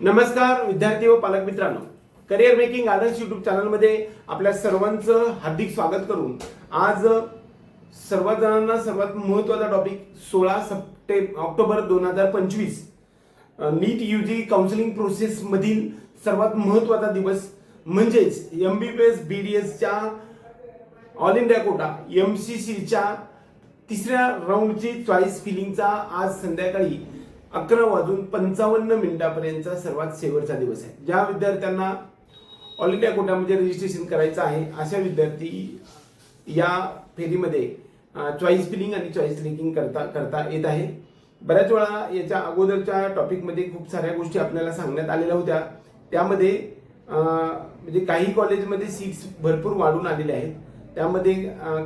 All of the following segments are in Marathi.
नमस्कार विद्यार्थी व पालक मित्रांनो. करिअर मेकिंग आदर्श युट्यूब चॅनलमध्ये आपल्या सर्वांचं हार्दिक स्वागत करून आज सर्वात जणांना सर्वात महत्त्वाचा टॉपिक सोळा सप्टेंबर ऑक्टोबर दोन हजार पंचवीस. नीट यू जी काउन्सिलिंग प्रोसेसमधील सर्वात महत्त्वाचा दिवस म्हणजेच M B B S B D एसच्या all India quota M C सीच्या तिसऱ्या राऊंडची चॉईस फिलिंगचा आज संध्याकाळी अकरा वाजून पंचावन्न मिनिटापर्यंतचा सर्वात शेवटचा दिवस आहे. ज्या विद्यार्थ्यांना ऑल इंडिया कोटामध्ये रजिस्ट्रेशन करायचं आहे अशा विद्यार्थी या फेरीमध्ये चॉईस फिलिंग आणि चॉईस लिंकिंग करता करता येत आहे. बऱ्याच वेळा याच्या अगोदरच्या टॉपिकमध्ये खूप साऱ्या गोष्टी आपल्याला सांगण्यात आलेल्या होत्या. त्यामध्ये म्हणजे काही कॉलेजमध्ये सीट्स भरपूर वाढून आलेल्या आहेत. त्यामध्ये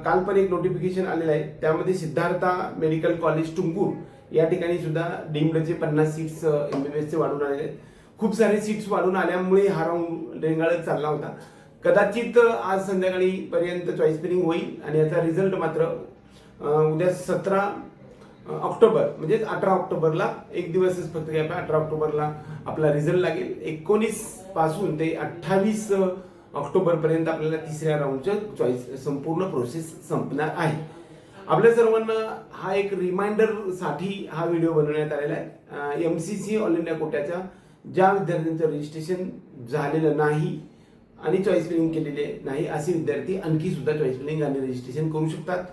काल पण एक नोटिफिकेशन आलेलं आहे. त्यामध्ये सिद्धार्था मेडिकल कॉलेज टुंकूर या ठिकाणी सुद्धा डीमडचे पन्नास सीट्स एमबीबीएसचे वाढून आलेले आहेत. खूप सारे सीट्स वाढून आल्यामुळे हा राऊंड रेंगाळत चालला होता. कदाचित आज संध्याकाळी पर्यंत चॉईस फिलिंग होईल आणि याचा रिझल्ट मात्र उद्या सतरा ऑक्टोबर म्हणजे अठरा ऑक्टोबरला एक दिवसच फक्त गॅप आहे अठरा ऑक्टोबरला आपला रिझल्ट लागेल. एकोणीसपासून ते अठ्ठावीस ऑक्टोबरपर्यंत आपल्याला तिसऱ्या राऊंडचं चॉईस संपूर्ण प्रोसेस संपणार आहे. आपल्या सर्वांना हा एक रिमाइंडरसाठी हा व्हिडिओ बनवण्यात आलेला आहे. M C C all India कोट्याच्या ज्या विद्यार्थ्यांचं रजिस्ट्रेशन झालेलं नाही आणि चॉईस फिलिंग केलेले नाही असे विद्यार्थी आणखी सुद्धा चॉईस फिलिंग आणि रजिस्ट्रेशन करू शकतात.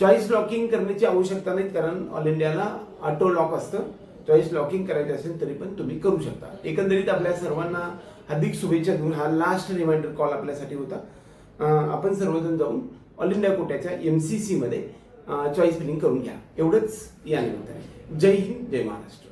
चॉईस लॉकिंग करण्याची आवश्यकता नाही कारण ऑल इंडियाला ऑटो लॉक असतं. चॉईस लॉकिंग करायचं असेल तरी पण तुम्ही करू शकता. एकंदरीत आपल्या सर्वांना हार्दिक शुभेच्छा देऊन हा लास्ट रिमाइंडर कॉल आपल्यासाठी होता. आपण सर्वजण जाऊन ऑल इंडिया कोट्याच्या एम सी सीमध्ये चॉईस फिलिंग करून घ्या. एवढंच या निमित्ताने जय हिंद जय महाराष्ट्र.